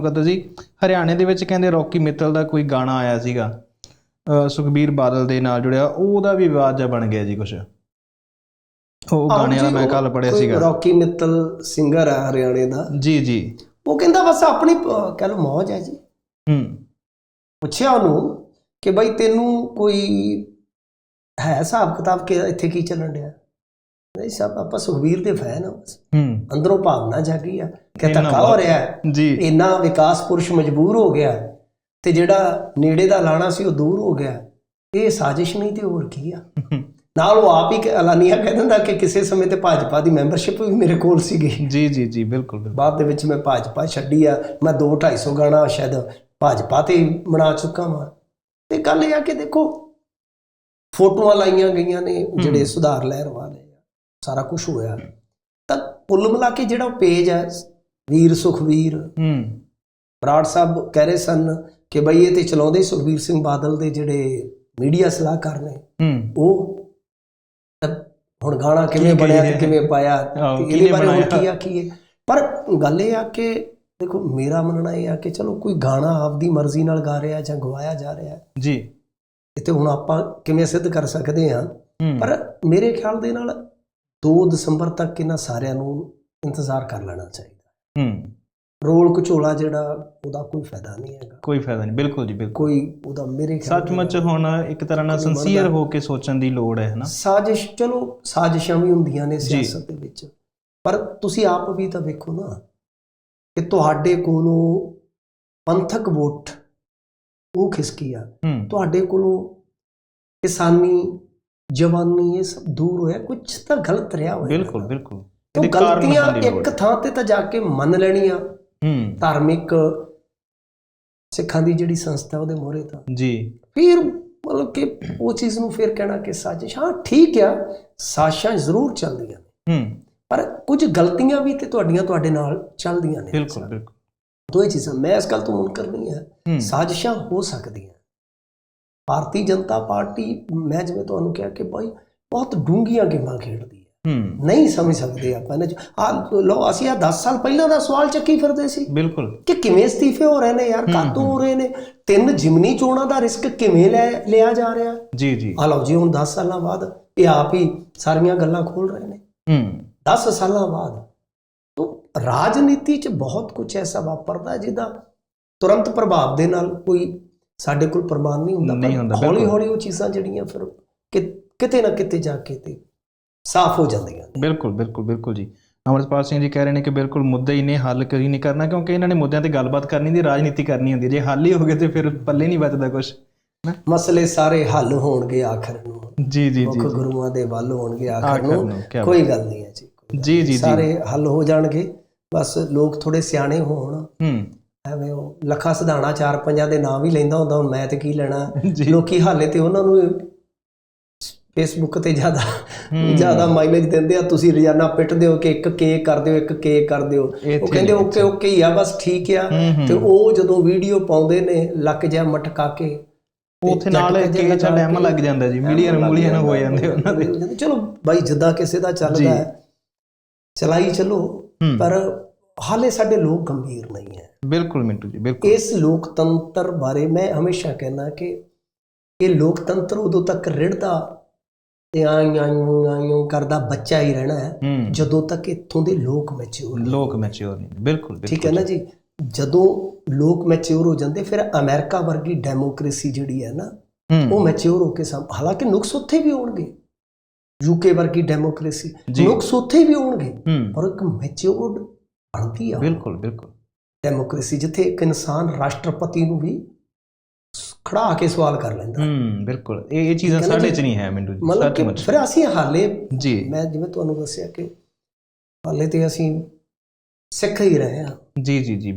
ਕਰਦਾ ਸੀ। ਹਰਿਆਣੇ ਦੇ ਵਿੱਚ ਕਹਿੰਦੇ ਰੌਕੀ ਮਿੱਤਲ ਦਾ ਕੋਈ ਗਾਣਾ ਆਇਆ ਸੀਗਾ। ਸੁਖਬੀਰ ਬਾਦਲ ਦੇ ਨਾਲ ਜੁੜਿਆ। ਉਹਦਾ ਵੀ ਵਿਵਾਦ ਜਿਹਾ ਬਣ ਗਿਆ ਜੀ ਕੁਛ। ਉਹ ਗਾਣੇ ਵਾਲਾ ਮੈਂ ਕੱਲ ਪੜਿਆ ਸੀਗਾ। ਰੌਕੀ ਮਿੱਤਲ ਸਿੰਗਰ ਹੈ ਹਰਿਆਣੇ ਦਾ। ਜੀ ਜੀ। ਉਹ ਕਹਿੰਦਾ ਬਸ ਆਪਣੀ ਕਹਿ ਲਓ ਮੌਜ ਹੈ ਜੀ। ਹੂੰ। ਪੁੱਛਿਆ ਉਹਨੂੰ ਕਿ ਬਈ ਤੈਨੂੰ ਕੋਈ ਹੈ ਹਿਸਾਬ ਕਿਤਾਬ ਕਿ ਇੱਥੇ ਕੀ ਚੱਲਣ ਡਿਆ? ਨਹੀਂ ਸਭ ਆਪਾਂ ਸੁਖਬੀਰ ਦੇ ਫੈਨ ਆ ਬਸ। ਹੂੰ। ਅੰਦਰੋਂ ਭਾਵਨਾ ਜਾਗੀ ਆ। ਕਿ ਧੱਕਾ ਹੋ ਰਿਹਾ ਹੈ? ਜੀ। ਇੰਨਾ ਵਿਕਾਸ ਪੁਰਸ਼ ਮਜਬੂਰ ਹੋ ਗਿਆ ਤੇ ਜਿਹੜਾ ਨੇੜੇ ਦਾ ਲਾਣਾ ਸੀ ਉਹ ਦੂਰ ਹੋ ਗਿਆ ਇਹ ਸਾਜ਼ਿਸ਼ ਨਹੀਂ ਤੇ ਹੋਰ ਕੀ ਆ? ਨਾਲ ਉਹ ਆਪ ਹੀ ਐਲਾਨੀਆ ਕਹਿ ਦਿੰਦਾ ਕਿ ਕਿਸੇ ਸਮੇਂ ਤੇ ਭਾਜਪਾ ਦੀ ਮੈਂਬਰਸ਼ਿਪ ਵੀ ਮੇਰੇ ਕੋਲ ਸੀਗੀ। ਜੀ ਜੀ ਜੀ ਬਿਲਕੁਲ ਬਿਲਕੁਲ। ਬਾਅਦ ਦੇ ਵਿੱਚ ਮੈਂ ਭਾਜਪਾ ਛੱਡੀ ਆ। ਮੈਂ 2 250 ਗਾਣਾ ਸ਼ਾਇਦ ਭਾਜਪਾ ਤੇ ਹੀ ਬਣਾ ਚੁੱਕਾ ਵਾਂ। ਤੇ ਗੱਲ ਇਹ ਆ ਕਿ ਦੇਖੋ ਫੋਟੋਆਂ ਲਾਈਆਂ ਗਈਆਂ ਨੇ ਜਿਹੜੇ ਸੁਧਾਰ ਲਹਿਰ ਵਾਲੇ। ਸਾਰਾ ਕੁਝ ਹੋਇਆ। ਤਾਂ ਕੁੱਲ ਮਿਲਾ ਕੇ ਜਿਹੜਾ ਪੇਜ ਹੈ ਵੀਰ ਸੁਖਵੀਰ। ਹੂੰ। ਬਰਾੜ ਸਾਹਿਬ ਕਹਿ ਰਹੇ ਸਨ ਕਿ ਬਈ ਇਹ ਤੇ ਚਲਾਉਂਦੇ ਸੁਖਵੀਰ ਸਿੰਘ ਬਾਦਲ ਦੇ ਜਿਹੜੇ ਮੀਡੀਆ ਸਲਾਹਕਾਰ ਨੇ ਹੂੰ। ਉਹ ਹੁਣ ਗਾਣਾ ਕਿਵੇਂ ਬਣਿਆ ਤੇ ਕਿਵੇਂ ਪਾਇਆ ਤੇ ਇਹਦੇ ਬਾਰੇ ਹੁਣ? ਕੀ ਆਖੀਏ ਪਰ ਗੱਲ ਇਹ ਆ ਕਿ ਦੇਖੋ ਮੇਰਾ ਮੰਨਣਾ ਇਹ ਆ ਕਿ ਚਲੋ ਕੋਈ ਗਾਣਾ ਆਪਦੀ ਮਰਜ਼ੀ ਨਾਲ ਗਾ ਰਿਹਾ ਜਾਂ ਗਵਾਇਆ ਜਾ ਰਿਹਾ। ਜੀ। ਇਹ ਤੇ ਹੁਣ ਆਪਾਂ ਕਿਵੇਂ ਸਿੱਧ ਕਰ ਸਕਦੇ ਹੂੰ। ਪਰ ਮੇਰੇ ਖਿਆਲ ਦੇ ਨਾਲ 2 ਦਸੰਬਰ ਤੱਕ ਇਹਨਾਂ ਸਾਰਿਆਂ ਨੂੰ ਇੰਤਜ਼ਾਰ ਕਰ ਲੈਣਾ ਚਾਹੀਦਾ। ਹੂੰ। ਰੋਲ ਘਚੋਲਾ ਜਿਹੜਾ ਉਹਦਾ ਕੋਈ ਫਾਇਦਾ ਨਹੀਂ ਹੈਗਾ। ਕੋਈ ਫਾਇਦਾ ਨਹੀਂ ਬਿਲਕੁਲ ਜੀ ਬਿਲਕੁਲ। ਕੋਈ ਉਹਦਾ ਮੇਰੇ ਸੱਚਮੁੱਚ ਹੁਣ ਇੱਕ ਤਰ੍ਹਾਂ ਨਾਲ ਸੰਸੀਅਰ ਹੋ ਕੇ ਸੋਚਣ ਦੀ ਲੋੜ ਹੈ ਹਨਾ? ਸਾਜ਼ਿਸ਼ ਚਲੋ ਸਾਜ਼ਿਸ਼ਾਂ ਵੀ ਹੁੰਦੀਆਂ ਨੇ ਸਿਆਸਤ ਦੇ ਵਿੱਚ। ਪਰ ਤੁਸੀਂ ਆਪ ਵੀ ਤਾਂ ਵੇਖੋ ਨਾ ਕਿ ਤੁਹਾਡੇ ਕੋਲੋਂ ਪੰਥਕ ਵੋਟ ਉਹ ਖਿਸਕੀ ਆ? ਤੁਹਾਡੇ ਕੋਲੋਂ ਕਿਸਾਨੀ ਜਵਾਨੀ ਇਹ ਸਭ ਦੂਰ ਹੋਇਆ ਕੁਝ ਤਾਂ ਗਲਤ ਰਿਹਾ ਹੋਇਆ। ਬਿਲਕੁਲ ਬਿਲਕੁਲ। ਉਹ ਗਲਤੀਆਂ ਇੱਕ ਥਾਂ ਤੇ ਤਾਂ ਜਾ ਕੇ ਮੰਨ ਲੈਣੀਆਂ। ਹੂੰ। ਧਾਰਮਿਕ ਸਿੱਖਾਂ ਦੀ ਜਿਹੜੀ ਸੰਸਥਾ ਉਹਦੇ ਮੋਹਰੇ ਤਾਂ। ਜੀ। ਫਿਰ ਮਤਲਬ ਕਿ ਉਹ ਚੀਜ਼ ਨੂੰ ਫਿਰ ਕਹਿਣਾ ਕਿ ਸਾਜ਼ਿਸ਼ ਹਾਂ ਠੀਕ ਆ ਸਾਜ਼ਿਸ਼ਾਂ ਜ਼ਰੂਰ ਚੱਲਦੀਆਂ ਹੂੰ। ਪਰ ਕੁਝ ਗਲਤੀਆਂ ਵੀ ਤੇ ਤੁਹਾਡੀਆਂ ਤੁਹਾਡੇ ਨਾਲ ਚੱਲਦੀਆਂ ਨੇ। ਬਿਲਕੁਲ ਬਿਲਕੁਲ। ਦੋਏ ਚੀਜ਼ਾਂ ਮੈਂ ਇਸ ਗੱਲ ਤੋਂ ਮੁਨਕਰ ਨਹੀਂ ਹੂੰ ਸਾਜ਼ਿਸ਼ਾਂ ਹੋ ਸਕਦੀਆਂ ਭਾਰਤੀ ਜਨਤਾ ਪਾਰਟੀ ਮੈਂ ਜਿਵੇਂ ਤੁਹਾਨੂੰ ਕਿਹਾ ਕਿ ਭਾਈ ਬਹੁਤ ਡੂੰਘੀਆਂ ਗੇਮਾਂ ਖੇਡਦੀ ਹੈ। ਨਹੀਂ ਸਮਝ ਸਕਦੇ ਆਪਾਂ ਇਹਨਾਂ ਆ ਲੋ ਅਸੀਂ ਆ 10 ਸਾਲ ਪਹਿਲਾਂ ਦਾ ਸਵਾਲ ਚੱਕੀ ਫਿਰਦੇ ਸੀ ਬਿਲਕੁਲ। ਕਿ ਕਿਵੇਂ ਅਸਤੀਫੇ ਹੋ ਰਹੇ ਨੇ ਯਾਰ? ਕਾਤੋਂ ਹੋ। ਰਹੇ ਨੇ? ਤਿੰਨ ਜਿਮਨੀ ਚੋਣਾਂ ਦਾ ਰਿਸਕ ਕਿਵੇਂ ਲੈ ਲਿਆ ਜਾ ਰਿਹਾ? ਜੀ ਜੀ। ਆ ਲਓ ਜੀ ਹੁਣ 10 ਸਾਲਾਂ ਬਾਅਦ ਇਹ ਆਪ ਹੀ ਸਾਰੀਆਂ ਗੱਲਾਂ ਖੋਲ ਰਹੇ ਨੇ। ਹੂੰ। 10 ਸਾਲਾਂ ਬਾਅਦ ਤੋਂ ਰਾਜਨੀਤੀ 'ਚ ਬਹੁਤ ਕੁਝ ਐਸਾ ਵਾਪਰਦਾ ਜਿਹਦਾ ਤੁਰੰਤ ਪ੍ਰਭਾਵ ਦੇ ਨਾਲ ਕੋਈ ਸਾਡੇ ਕੋਲ ਪ੍ਰਮਾਣ ਨਹੀਂ ਹੁੰਦਾ ਨਹੀਂ ਹੁੰਦਾ, ਹੌਲੀ। ਹੌਲੀ ਉਹ ਚੀਜ਼ਾਂ ਜਿਹੜੀਆਂ ਫਿਰ ਕਿਤੇ ਨਾ ਕਿਤੇ ਜਾ ਕੇ ਤੇ ਸਾਫ਼ ਹੋ ਜਾਂਦੀਆਂ ਬਿਲਕੁਲ ਬਿਲਕੁਲ ਬਿਲਕੁਲ ਜੀ। ਅਮਰਪਾਲ ਸਿੰਘ ਜੀ ਕਹਿ ਰਹੇ ਨੇ ਕਿ ਬਿਲਕੁਲ ਮੁੱਦੇ ਹੀ ਨੇ ਹੱਲ ਕਰੀ ਨਹੀਂ ਕਰਨਾ ਕਿਉਂਕਿ ਇਹਨਾਂ ਨੇ ਮੁੱਦਿਆਂ ਤੇ ਗੱਲਬਾਤ ਕਰਨੀ ਦੀ ਰਾਜਨੀਤੀ ਕਰਨੀ ਹੁੰਦੀ। ਜੇ ਹੱਲ ਹੀ ਹੋ ਗਏ ਤੇ ਫਿਰ ਪੱਲੇ ਨਹੀਂ ਬਚਦਾ ਕੁਝ ਮਸਲੇ ਸਾਰੇ ਹੱਲ ਹੋਣਗੇ ਆਖਰ ਨੂੰ। ਜੀ ਜੀ ਮੁੱਖ ਜੀ। ਗੁਰੂਆਂ ਦੇ ਵੱਲ ਹੋਣਗੇ ਆਖਰ ਨੂੰ। ਕੋਈ ਗੱਲ ਨਹੀਂ ਹੈ ਜੀ ਜੀ। ਜੀ ਸਾਰੇ ਹੱਲ ਹੋ ਜਾਣਗੇ। ਬਸ ਲੋਕ ਥੋੜੇ ਸਿਆਣੇ ਹੋਣ। ਹੂੰ। ਐਵੇਂ ਉਹ ਲੱਖਾ ਸਿਧਾਣਾ ਚਾਰ ਪੰਜਾਂ ਦੇ ਨਾਂ ਵੀ ਲੈਂਦਾ ਹੁੰਦਾ ਹੁਣ ਮੈਂ ਤੇ ਕੀ ਲੈਣਾ? ਜੀ। ਲੋਕੀ ਹਾਲੇ ਤੇ ਉਹਨਾਂ ਨੂੰ ਫੇਸਬੁੱਕ ਤੇ ਜ਼ਿਆਦਾ ਹੂੰ। ਜ਼ਿਆਦਾ ਮਾਈਲੇਜ ਦਿੰਦੇ ਆ ਤੁਸੀਂ ਰੋਜ਼ਾਨਾ ਪਿੱਟਦੇ ਹੋ ਕਿ ਇੱਕ ਕੇ ਕਰ ਦਿਓ ਇੱਕ ਕੇ ਕਰ ਦਿਓ। ਇੱਥੇ ਉਹ ਕਹਿੰਦੇ ਓਕੇ ਓਕੇ ਹੀ ਆ ਬਸ ਠੀਕ ਆ। ਹੂੰ, ਹੂੰ। ਤੇ ਉਹ ਜਦੋਂ ਵੀਡੀਓ ਪਾਉਂਦੇ ਨੇ ਲੱਕ ਜਿਹਾ ਮਟਕਾ ਕੇ ਉੱਥੇ ਨਾਲ ਕੇ ਚੱਲ ਐਮ ਲੱਗ ਜਾਂਦਾ ਜੀ ਲੱਗ ਮੂਲੀਆਂ ਹੋ ਜਾਂਦਾ, ਉਹਨਾਂ ਦੇ। ਚਲੋ ਬਾਈ ਜਿੱਦਾਂ ਕਿਸੇ ਦਾ ਜੀ। ਚੱਲਦਾ ਹੈ ਚਲਾਈ ਚਲੋ ਹੂੰ। ਪਰ ਹਾਲੇ ਸਾਡੇ ਲੋਕ ਗੰਭੀਰ ਨਹੀਂ ਹੈ। ਬਿਲਕੁਲ ਮਿੰਟੂ ਜੀ ਬਿਲਕੁਲ। ਇਸ ਲੋਕਤੰਤਰ ਬਾਰੇ ਮੈਂ ਹਮੇਸ਼ਾ ਕਹਿੰਦਾ ਕਿ ਇਹ ਲੋਕਤੰਤਰ ਉਦੋਂ ਤੱਕ ਰਿੜਦਾ ਤੇ ਆਈ ਆਈ ਆਈ ਕਰਦਾ ਬੱਚਾ ਹੀ ਰਹਿਣਾ ਹੈ ਜਦੋਂ ਤੱਕ ਇੱਥੋਂ ਦੇ ਲੋਕ ਮੈਚੁਰ ਲੋਕ ਮੈਚੁਰ ਨਹੀਂ ਬਿਲਕੁਲ ਠੀਕ ਹੈ ਨਾ ਜੀ? ਜਦੋਂ ਲੋਕ ਮੈਚੁਰ ਹੋ ਜਾਂਦੇ ਫਿਰ ਅਮਰੀਕਾ ਵਰਗੀ ਡੈਮੋਕ੍ਰੇਸੀ ਜਿਹੜੀ ਹੈ ਨਾ ਉਹ ਹੂੰ ਮੈਚੁਰ ਹੋ ਕੇ ਸਾਹਮ ਹਾਲਾਂਕਿ ਨੁਕਸ ਉੱਥੇ ਵੀ ਹੋਣਗੇ ਯੂਕੇ ਵਰਗੀ ਡੈਮੋਕ੍ਰੇਸੀ। ਨੁਕਸ ਉੱਥੇ ਵੀ ਹੋਣਗੇ ਪਰ ਇੱਕ ਮੈਚੁਰ ਬਣਦੀ ਆ। ਬਿਲਕੁਲ ਬਿਲਕੁਲ। ਡੈਮੋਕ੍ਰੇਸੀ ਜਿੱਥੇ ਇੱਕ ਇਨਸਾਨ ਰਾਸ਼ਟਰਪਤੀ ਨੂੰ ਵੀ ਖੜਾ ਕੇ ਸਵਾਲ ਕਰ ਲੈਂਦਾ। ਹੂੰ ਬਿਲਕੁਲ। ਇਹ ਇਹ ਚੀਜ਼ਾਂ ਸਾਡੇ? ਚ ਨਹੀਂ ਹੈ ਮਿੰਟੂ ਜੀ ਮਤਲਬ ਕਿ ਫਿਰ ਅਸੀਂ ਹਾਲੇ ਜੀ। ਮੈਂ ਜਿਵੇਂ ਤੁਹਾਨੂੰ ਦੱਸਿਆ ਕਿ ਹਾਲੇ ਤੇ ਅਸੀਂ ਸਿੱਖ ਹੀ ਰਹੇ ਹਾਂ। ਜੀ ਜੀ ਜੀ।